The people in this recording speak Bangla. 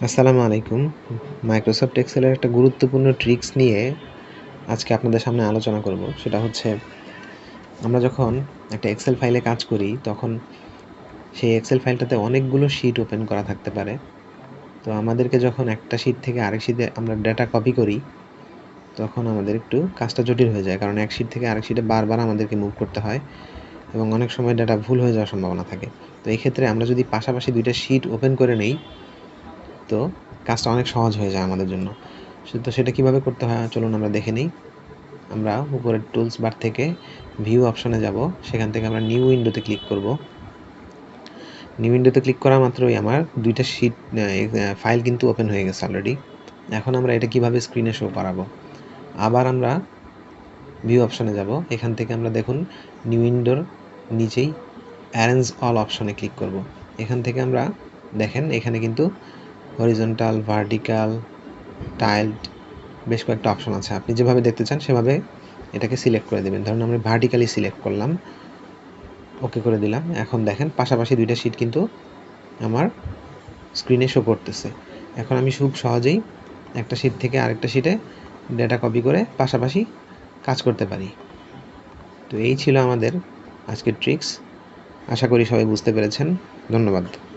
আসসালামু আলাইকুম। মাইক্রোসফট এক্সেলের একটা গুরুত্বপূর্ণ ট্রিক্স নিয়ে আজকে আপনাদের সামনে আলোচনা করব। সেটা হচ্ছে, আমরা যখন একটা এক্সেল ফাইলে কাজ করি, তখন সেই এক্সেল ফাইলটাতে অনেকগুলো শিট ওপেন করা থাকতে পারে। তো আমাদেরকে যখন একটা শিট থেকে আরেক শিটে আমরা ডেটা কপি করি, তখন আমাদের একটু কাজটা জটিল হয়ে যায়। কারণ এক শিট থেকে আরেক শিটে বারবার আমাদেরকে মুভ করতে হয় এবং অনেক সময় ডেটা ভুল হয়ে যাওয়ার সম্ভাবনা থাকে। তো এই ক্ষেত্রে আমরা যদি পাশাপাশি দুইটা শিট ওপেন করে নেই তো কাজটা অনেক সহজ হয়ে যায় আমাদের জন্য। তো সেটা কীভাবে করতে হয় চলুন আমরা দেখে নিই। আমরা উপরের টুলস বার থেকে ভিউ অপশনে যাব। সেখান থেকে আমরা নিউ উইন্ডোতে ক্লিক করব। নিউ উইন্ডোতে ক্লিক করা মাত্রই আমার দুইটা শিট ফাইল কিন্তু ওপেন হয়ে গেছে অলরেডি এখন আমরা এটা কীভাবে স্ক্রিনে শো করাবো? আবার আমরা ভিউ অপশনে যাব। এখান থেকে আমরা দেখুন নিউ উইন্ডোর নিচেই অ্যারেঞ্জ অল অপশনে ক্লিক করব। এখান থেকে আমরা দেখেন এখানে কিন্তু হরিজন্টাল ভার্টিক্যাল টাইলড বেশ কয়েকটা অপশন আছে। আপনি যেভাবে দেখতে চান, সেভাবে এটাকে সিলেক্ট করে দেবেন। ধরুন আমি ভার্টিক্যালি সিলেক্ট করলাম ওকে করে দিলাম। এখন দেখেন, পাশাপাশি দুইটা শিট কিন্তু আমার স্ক্রিনে শো করতেছে। এখন আমি খুব সহজেই একটা শিট থেকে আরেকটা শিটে ডেটা কপি করে পাশাপাশি কাজ করতে পারি। তো এই ছিল আমাদের আজকের ট্রিক্স আশা করি সবাই বুঝতে পেরেছেন। ধন্যবাদ।